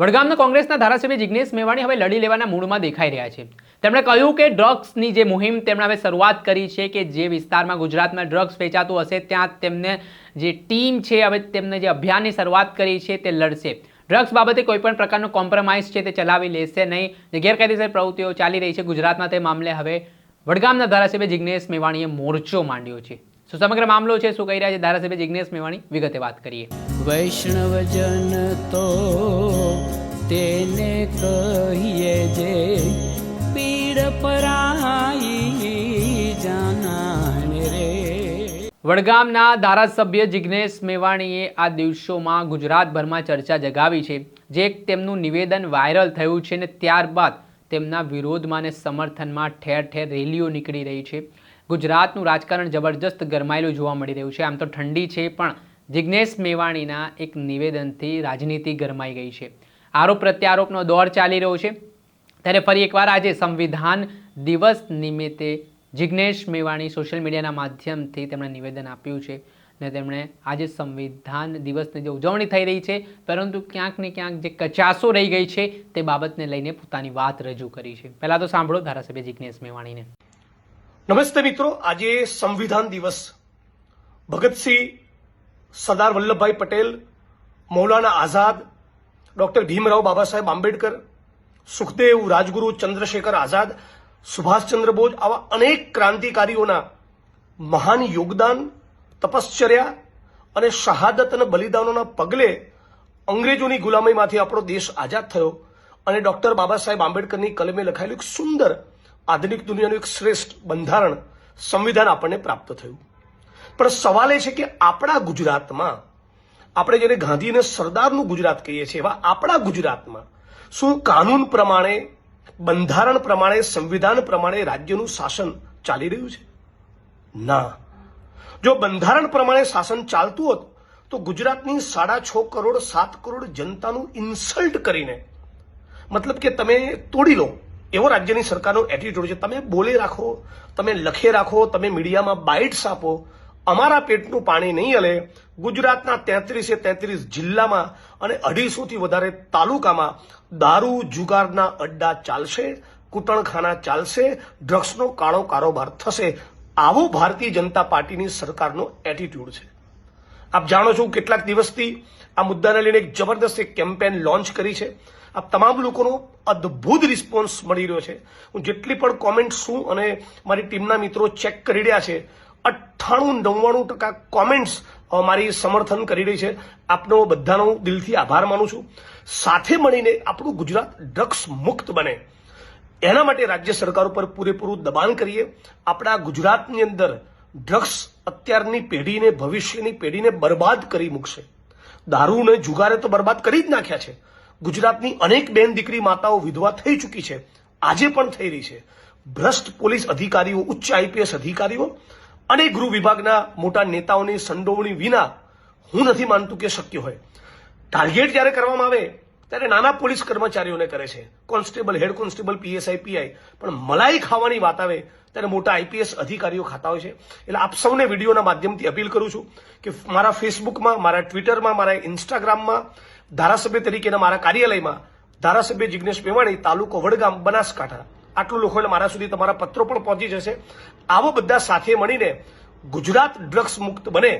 વડગામના કોંગ્રેસના ધારાસભ્ય જિજ્ઞેશ મેવાણી હવે લડી લેવાના મૂડમાં દેખાઈ રહ્યા છે. તેમણે કહ્યું કે ડ્રગ્સની જે મુહિમ તેમણે હવે શરૂઆત કરી છે કે જે વિસ્તારમાં ગુજરાતમાં ડ્રગ્સ વેચાતું હશે, ત્યાં તેમને જે ટીમ છે, હવે તેમને જે અભિયાનની શરૂઆત કરી છે તે લડશે. ડ્રગ્સ બાબતે કોઈપણ પ્રકારનો કોમ્પ્રોમાઇઝ છે તે ચલાવી લેશે નહીં. જે ગેરકાયદેસર પ્રવૃત્તિઓ ચાલી રહી છે ગુજરાતમાં તે મામલે હવે વડગામના ધારાસભ્ય જિગ્નેશ મેવાણીએ મોરચો માંડ્યો છે. શું સમગ્ર મામલો છે શું કહી રહ્યા છે? ધારાસભ્ય જિજ્ઞેશ મેવાણી વિગતે વાત કરીએ. વૈષ્ણવજન તો તેને કહીએ જે પીડ પરાઈ જાનાને રે. વડગામના ધારાસભ્ય જિગ્નેશ મેવાણીએ આ દિવસોમાં ગુજરાતભરમાં ચર્ચા જગાવી છે જે તેમનું નિવેદન વાયરલ થયું છે ને ત્યારબાદ તેમના વિરોધમાં અને સમર્થનમાં ઠેર ઠેર રેલીઓ નીકળી રહી છે. ગુજરાતનું રાજકારણ જબરજસ્ત ગરમાયેલું જોવા મળી રહ્યું છે. આમ તો ઠંડી છે, પણ જિગ્નેશ મેવાણીના એક નિવેદનથી રાજનીતિ ગરમાઈ ગઈ છે. આરોપ પ્રત્યારોપનો દોર ચાલી રહ્યો છે. ત્યારે ફરી એકવાર આજે સંવિધાન દિવસ નિમિત્તે જિગ્નેશ મેવાણી સોશિયલ મીડિયાના માધ્યમથી તેમણે નિવેદન આપ્યું છે ને તેમણે આજે સંવિધાન દિવસની જે ઉજવણી થઈ રહી છે, પરંતુ ક્યાંક ને ક્યાંક જે કચાસો રહી ગઈ છે, તે બાબતને લઈને પોતાની વાત રજૂ કરી છે. પહેલાં તો સાંભળો ધારાસભ્ય જિગ્નેશ મેવાણીને. નમસ્તે મિત્રો, આજે સંવિધાન દિવસ. ભગતસિંહ સરદાર વલ્લભભાઈ પટેલ, મૌલાના આઝાદ, ડોક્ટર ભીમરાવ બાબા સાહેબ આંબેડકર, સુખદેવ રાજગુરુ ચંદ્રશેખર આઝાદ, સુભાષચંદ્ર બોઝ આવા અનેક ક્રાંતિકારીઓના મહાન યોગદાન, તપશ્ચર્યા અને શહાદત અને બલિદાનોના પગલે અંગ્રેજોની ગુલામીમાંથી આપણો દેશ આઝાદ થયો. અને ડોક્ટર બાબા સાહેબ આંબેડકરની કલમે લખાયેલું એક સુંદર આધુનિક દુનિયાનું એક શ્રેષ્ઠ બંધારણ સંવિધાન આપણને પ્રાપ્ત થયું. પણ સવાલ એ છે કે આપણા ગુજરાતમાં, આપણે જેને ગાંધી અને સરદારનું ગુજરાત કહીએ છીએ, એવા આપણા ગુજરાતમાં શું કાનૂન પ્રમાણે, બંધારણ પ્રમાણે, સંવિધાન પ્રમાણે રાજ્યનું શાસન ચાલી રહ્યું છે? ના. જો બંધારણ પ્રમાણે શાસન ચાલતું હોત, તો ગુજરાતની સાડા છ કરોડ, સાત કરોડ જનતાનું ઇન્સલ્ટ કરીને, મતલબ કે તમે તોડી લો એવો રાજ્યની સરકારનો એટીટ્યુડ છે, તમે બોલે રાખો, તમે લખે રાખો, તમે મીડિયામાં બાઇટ્સ આપો. અમારા પેટનું પાણી નહીં હલે. ગુજરાતના તેત્રીસે તેત્રીસ જિલ્લામાં અને અઢીસોથી વધારે તાલુકામાં દારૂ જુગારના અડ્ડા ચાલશે, કૂટણખાના ચાલશે ડ્રગ્સનો કાળો કારોબાર થશે. આવો ભારતીય જનતા પાર્ટીની સરકારનો એટીટ્યુડ છે. આપ જાણો છો કેટલાક દિવસથી આ મુદ્દાને લઈને એક જબરદસ્ત કેમ્પેન લોન્ચ કરી છે. આ તમામ લોકોનો અદ્ભુત રિસ્પોન્સ મળી રહ્યો છે. હું જેટલી પણ કોમેન્ટ શું અને મારી ટીમના મિત્રો ચેક કરી રહ્યા છે, અઠ્ઠાણું નવ્વાણું ટકા કોમેન્ટ્સ મારી સમર્થન કરી રહી છે. આપનો બધાનો દિલથી આભાર માનું છું. સાથે મળીને આપણું ગુજરાત ડ્રગ્સ મુક્ત બને. એના માટે રાજ્ય સરકાર ઉપર પૂરેપૂરું દબાણ કરીએ. આપણા ગુજરાતની અંદર ડ્રગ્સ અત્યારની પેઢીને, ભવિષ્યની પેઢીને બરબાદ કરી મૂકશે. દારૂને જુગારે તો બરબાદ કરી જ નાખ્યા છે. ગુજરાતની અનેક બેન દીકરી માતાઓ વિધવા થઈ ચૂકી છે. આજે પણ થઈ રહી છે. ભ્રષ્ટ પોલીસ અધિકારીઓ, ઉચ્ચ આઈપીએસ અધિકારીઓ અને ગૃહ વિભાગના મોટા નેતાઓની સંડોવણી વિના હું નથી માનતું કે શક્ય હોય. ટાર્ગેટ જ્યારે કરવામાં આવે ત્યારે નાના પોલીસ કર્મચારીઓને કરે છે. Constable, head constable, PSI, PI. પણ મલાઈ ખાવાની વાત આવે ત્યારે મોટા આઈપીએસ અધિકારીઓ ખાતા હોય છે. એટલે આપ સૌને વિડીયોના માધ્યમથી અપીલ કરું છું કે મારા ફેસબુકમાં, મારા ટ્વિટરમાં, મારા ઇન્સ્ટાગ્રામમાં, ધારાસભ્ય તરીકેના મારા કાર્યાલયમાં, ધારાસભ્ય જિગ્નેશ મેવાણી, તાલુકો વડગામ, બનાસકાંઠા, આટલું લોકો એટલે મારા સુધી તમારા પત્રો પણ પહોંચી જશે. આવો બધા સાથે મળીને ગુજરાત ડ્રગ્સ મુક્ત બને.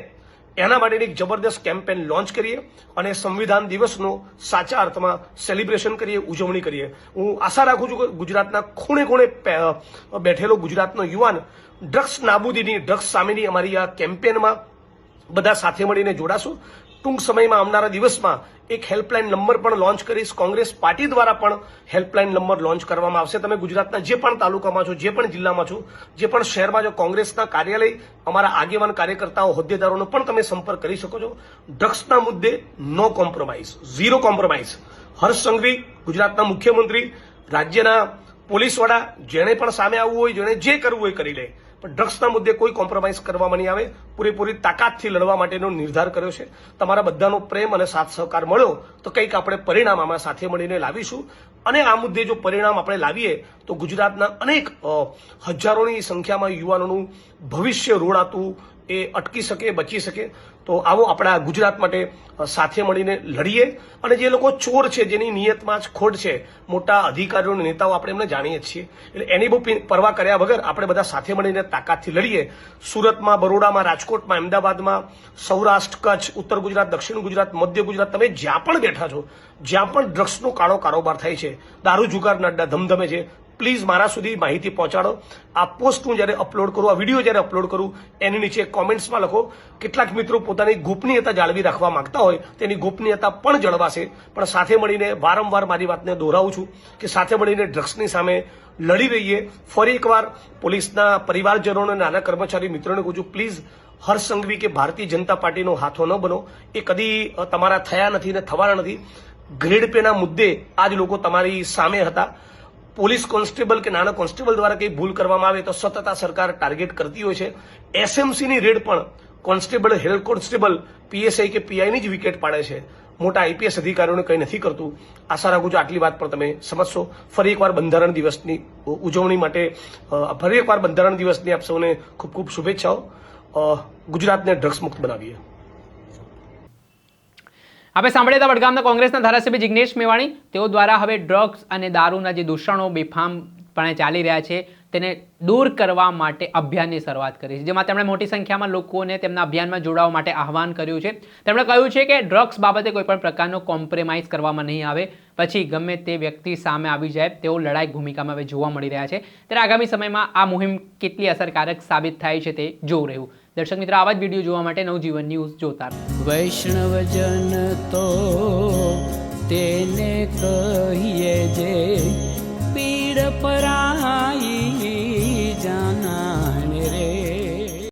એના માટેની એક જબરદસ્ત કેમ્પેન લોન્ચ કરીએ અને સંવિધાન દિવસનો સાચા અર્થમાં સેલિબ્રેશન કરીએ, ઉજવણી કરીએ. હું આશા રાખું છું કે ગુજરાતના ખૂણે ખૂણે બેઠેલો ગુજરાતનો યુવાન, ડ્રગ્સ નાબૂદીની, ડ્રગ્સ સામેની અમારી આ કેમ્પેનમાં બધા સાથે મળીને જોડાશું. ટૂંક સમયમાં આવનારા દિવસમાં એક હેલ્પલાઇન નંબર પણ લોન્ચ કરીશ. કોંગ્રેસ પાર્ટી દ્વારા પણ હેલ્પલાઇન નંબર લોન્ચ કરવામાં આવશે. તમે ગુજરાતના જે પણ તાલુકામાં છો, જે પણ જિલ્લામાં છો, જે પણ શહેરમાં છો, કોંગ્રેસના કાર્યાલય, અમારા આગેવાન કાર્યકર્તાઓ, હોદ્દેદારોનો પણ તમે સંપર્ક કરી શકો છો. ડ્રગ્સના મુદ્દે no compromise, zero compromise. Harsh Sanghavi, ગુજરાતના મુખ્યમંત્રી, રાજ્યના પોલીસવાળા, જેણે પણ સામે આવવું હોય, જેણે જે કરવું હોય કરી લે. પણ ડ્રગ્સના મુદ્દે કોઈ કોમ્પ્રોમાઇઝ કરવામાં નહીં આવે. પૂરેપૂરી તાકાતથી લડવા માટેનો નિર્ધાર કર્યો છે. તમારા બધાનો પ્રેમ અને સાથ સહકાર મળ્યો તો કંઈક આપણે પરિણામ આમાં સાથે મળીને લાવીશું. અને આ મુદ્દે જો પરિણામ આપણે લાવીએ તો ગુજરાતના અનેક હજારોની સંખ્યામાં યુવાનોનું ભવિષ્ય રોડાતું એ અટકી શકે, બચી શકે. તો આવો આપણા ગુજરાત માટે સાથે મળીને લડીએ. અને જે લોકો ચોર છે, જેની નિયતમાં જ ખોટ છે, મોટા અધિકારીઓ નેતાઓ આપણે એમને જાણીએ છીએ. એટલે એની બહુ પરવા કર્યા વગર આપણે બધા સાથે મળીને તાકાતથી લડીએ. સુરતમાં, બરોડામાં, રાજકોટમાં, અમદાવાદમાં, સૌરાષ્ટ્ર, કચ્છ, ઉત્તર ગુજરાત, દક્ષિણ ગુજરાત, મધ્ય ગુજરાત, તમે જ્યાં પણ બેઠા છો, જ્યાં પણ ડ્રગ્સનો કાળો કારોબાર થાય છે, દારૂ જુગારના નડ્ડા ધમધમે છે પ્લીઝ મારા સુધી માહિતી પહોંચાડો. આ પોસ્ટ હું જ્યારે અપલોડ કરું, આ વીડિયો જ્યારે અપલોડ કરું, એની નીચે કોમેન્ટ્સમાં લખો. કેટલાક મિત્રો પોતાની ગોપનીયતા જાળવી રાખવા માંગતા હોય, તેની ગોપનીયતા પણ જળવાશે. પણ સાથે મળીને વારંવાર મારી વાતને દોહરાવું છું કે સાથે મળીને ડ્રગ્સની સામે લડી રહીએ. ફરી એકવાર પોલીસના પરિવારજનો અને નાના કર્મચારી મિત્રોને કહું છું, પ્લીઝ હર્ષ સંઘવી કે ભારતીય જનતા પાર્ટીનો હાથો ન બનો. એ કદી તમારા થયા નથી ને થવાના નથી. ગ્રેડ પેના મુદ્દે આજ લોકો તમારી સામે હતા. પોલીસ કોન્સ્ટેબલ કે નાના કોન્સ્ટેબલ દ્વારા કંઈ ભૂલ કરવામાં આવે તો સતત આ સરકાર ટાર્ગેટ કરતી હોય છે. એસએમસીની રેડ પણ કોન્સ્ટેબલ, હેડ કોન્સ્ટેબલ, પીએસઆઈ કે પીઆઈની જ વિકેટ પાડે છે. મોટા આઈપીએસ અધિકારીઓને કંઈ નથી કરતું. આશા રાખું છું આટલી વાત પણ તમે સમજશો. ફરી એકવાર બંધારણ દિવસની ઉજવણી માટે ફરી એકવાર બંધારણ દિવસની આપ સૌને ખૂબ ખૂબ શુભેચ્છાઓ. ગુજરાતને ડ્રગ્સ મુક્ત બનાવીએ. આપણે સાંભળ્યા હતા વડગામના કોંગ્રેસના ધારાસભ્ય જિગ્નેશ મેવાણી. તેઓ દ્વારા હવે ડ્રગ્સ અને દારૂના જે દૂષણો બેફામપણે ચાલી રહ્યા છે, તેને દૂર કરવા માટે અભિયાનની શરૂઆત કરી છે. જેમાં તેમણે મોટી સંખ્યામાં લોકોને તેમના અભિયાનમાં જોડાવા માટે આહવાન કર્યું છે. તેમણે કહ્યું છે કે ડ્રગ્સ બાબતે કોઈ પણ પ્રકારનો કોમ્પ્રોમાઇઝ કરવામાં નહીં આવે. પછી ગમે તે વ્યક્તિ સામે આવી જાય, તેઓ લડાઈ ભૂમિકામાં હવે જોવા મળી રહ્યા છે. ત્યારે આગામી સમયમાં આ મુહિમ કેટલી અસરકારક સાબિત થાય છે તે જોવું રહ્યું. દર્શક મિત્રો, આવા જ વીડિયો જોવા માટે નવજીવન ન્યૂઝ જોતા વૈષ્ણવજન તો તેને કહીએ જે, પીડ પરાઈ